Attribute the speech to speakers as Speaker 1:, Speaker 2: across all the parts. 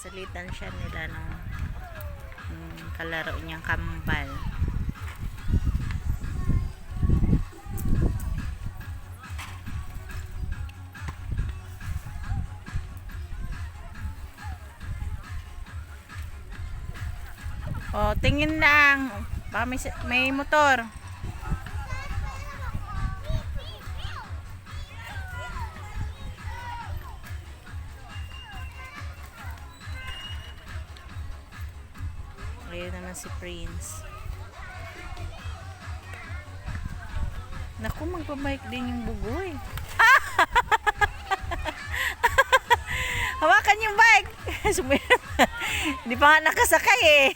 Speaker 1: Salitan siya nila ng ng kalaro niyang kambal. Oh, tingin lang. Baka may, may motor. Ayun naman si Prince. Naku, magbabike din yung bugoy. Hawakan yung bike. Hindi pa nga nakasakay eh.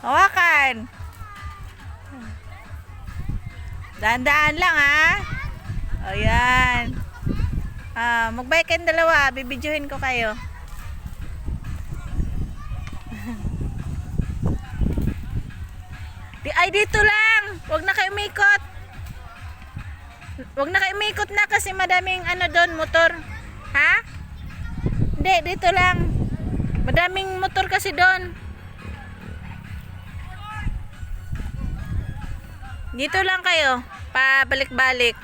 Speaker 1: Hawakan. Daan-daan lang ha. O yan. Ah, magbike kayong dalawa. Bibidyohin ko kayo. Ay, dito lang. Huwag na kayo umikot. Huwag na kayo umikot na kasi madaming ano doon, motor. Ha? Hindi, dito lang. Madaming motor kasi doon. Dito lang kayo. Pabalik-balik.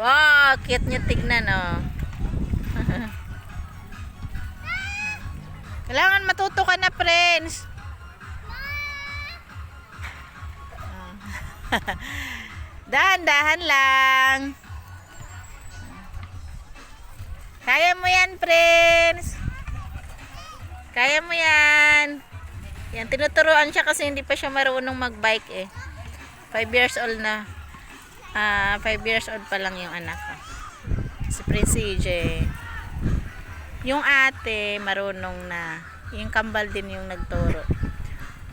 Speaker 1: Wow, cute niya tignan, oh. Kailangan matuto ka na, friends. Dahan-dahan lang. Kaya mo yan, friends. Kaya mo yan. Yan, tinuturuan siya kasi hindi pa siya marunong magbike eh. 5 years old na. Ah, 5 years old pa lang yung anak ko. Si Prince CJ. Yung ate, marunong na. Yung kambal din yung nagturo.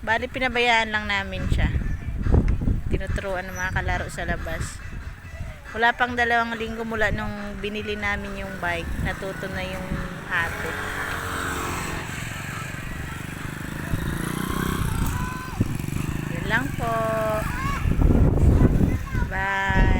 Speaker 1: Bali, pinabayaan lang namin siya. Tinuturuan ng mga kalaro sa labas. Wala pang dalawang linggo mula nung binili namin yung bike. Natuto na yung ate. Yun lang po. Bye.